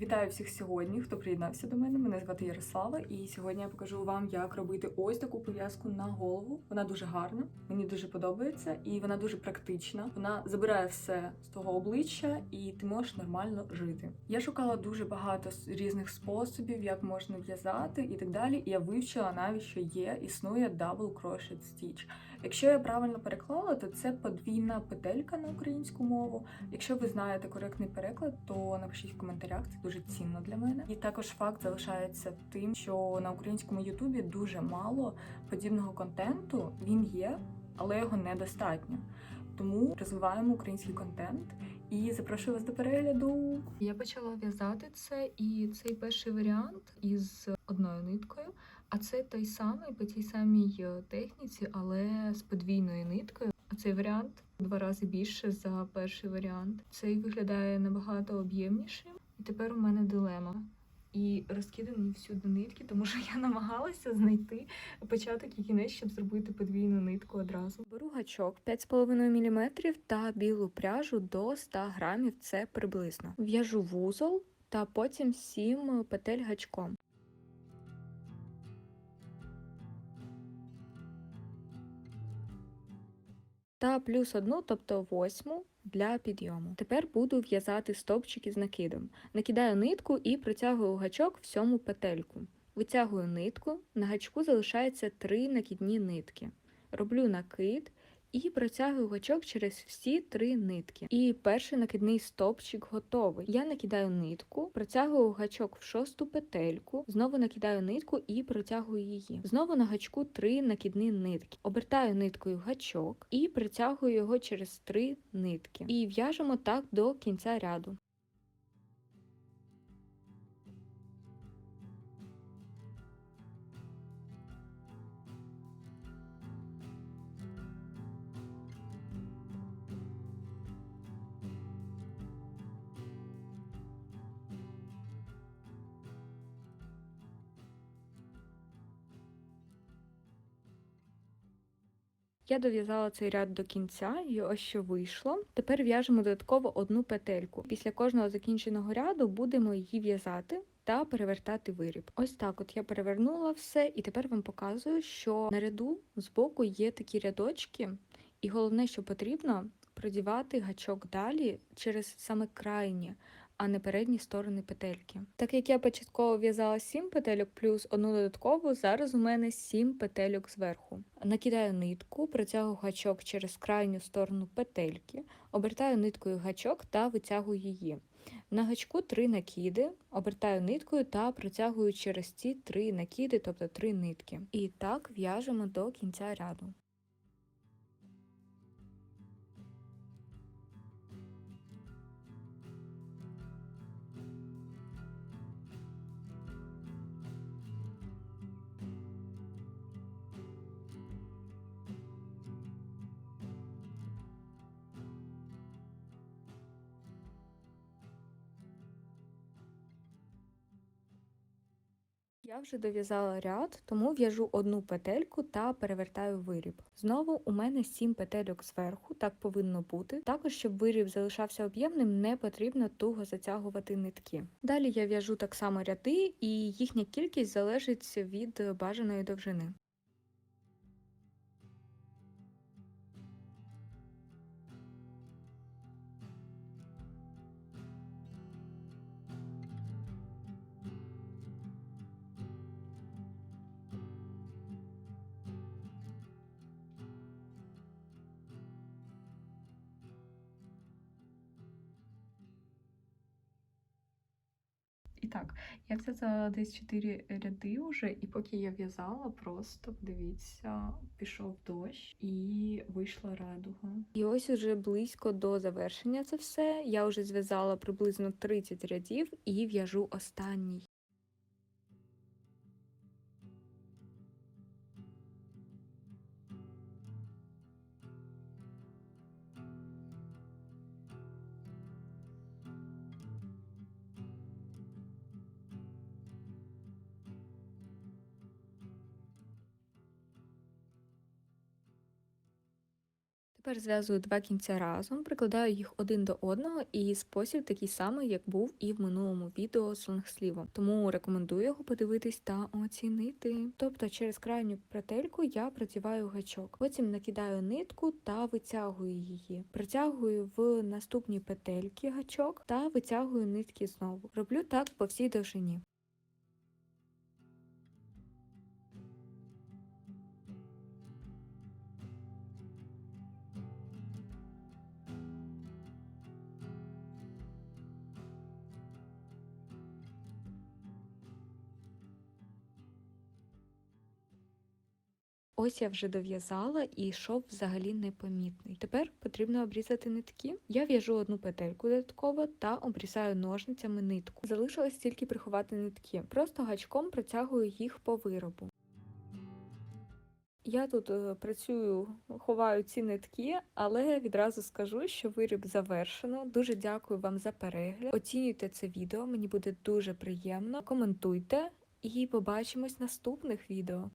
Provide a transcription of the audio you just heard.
Вітаю всіх сьогодні, хто приєднався до мене. Мене звати Ярослава, і сьогодні я покажу вам, як робити ось таку пов'язку на голову. Вона дуже гарна, мені дуже подобається, і вона дуже практична. Вона забирає все з того обличчя, і ти можеш нормально жити. Я шукала дуже багато різних способів, як можна в'язати і так далі. І я вивчила навіть, що є, існує Double Crochet Stitch. Якщо я правильно переклала, то це подвійна петелька на українську мову. Якщо ви знаєте коректний переклад, то напишіть в коментарях, це дуже цінно для мене. І також факт залишається тим, що на українському Ютубі дуже мало подібного контенту. Він є, але його недостатньо. Тому розвиваємо український контент і запрошую вас до перегляду. Я почала в'язати це, і цей перший варіант із одною ниткою, а це той самий по тій самій е, техніці, але з подвійною ниткою. А цей варіант два рази більше за перший варіант. Цей виглядає набагато об'ємнішим, і тепер у мене дилема. І розкидані всюди нитки, тому що я намагалася знайти початок і кінець, щоб зробити подвійну нитку одразу. Беру гачок 5,5 мм та білу пряжу до 100 грамів, це приблизно. В'яжу вузол та потім 7 петель гачком. Та плюс одну, тобто восьму для підйому. Тепер буду в'язати стовпчики з накидом. Накидаю нитку і протягую гачок в сьому петельку. Витягую нитку, на гачку залишається три накидні нитки. Роблю накид і протягую гачок через всі три нитки. І перший накидний стовпчик готовий. Я накидаю нитку, протягую гачок в шосту петельку, знову накидаю нитку і протягую її. Знову на гачку три накидні нитки. Обертаю ниткою гачок і притягую його через три нитки. І в'яжемо так до кінця ряду. Я дов'язала цей ряд до кінця, і ось що вийшло. Тепер в'яжемо додатково одну петельку. Після кожного закінченого ряду будемо її в'язати та перевертати виріб. Ось так от я перевернула все, і тепер вам показую, що на ряду збоку є такі рядочки, і головне, що потрібно, продівати гачок далі через саме крайні. А не передні сторони петельки. Так як я початково в'язала 7 петельок плюс одну додаткову, зараз у мене 7 петельок зверху. Накидаю нитку, протягую гачок через крайню сторону петельки, обертаю ниткою гачок та витягую її. На гачку 3 накиди, обертаю ниткою та протягую через ці 3 накиди, тобто 3 нитки. І так в'яжемо до кінця ряду. Я вже дов'язала ряд, тому в'яжу одну петельку та перевертаю виріб. Знову у мене 7 петельок зверху, так повинно бути. Також, щоб виріб залишався об'ємним, не потрібно туго затягувати нитки. Далі я в'яжу так само ряди, і їхня кількість залежить від бажаної довжини. Так, я взяла десь 4 ряди вже, і поки я в'язала, просто дивіться, пішов дощ і вийшла радуга. І ось уже близько до завершення це все. Я вже зв'язала приблизно 30 рядів і в'яжу останній. Тепер зв'язую два кінця разом, прикладаю їх один до одного, і спосіб такий самий, як був і в минулому відео з лонгслівом. Тому рекомендую його подивитись та оцінити. Тобто через крайню петельку я продіваю гачок. Потім накидаю нитку та витягую її. Протягую в наступні петельки гачок та витягую нитки знову. Роблю так по всій довжині. Ось я вже дов'язала і шов взагалі непомітний. Тепер потрібно обрізати нитки. Я в'яжу одну петельку додатково та обрізаю ножницями нитку. Залишилось тільки приховати нитки. Просто гачком протягую їх по виробу. Я тут е, працюю, ховаю ці нитки, але відразу скажу, що виріб завершено. Дуже дякую вам за перегляд. Оцінюйте це відео, мені буде дуже приємно. Коментуйте і побачимось в наступних відео.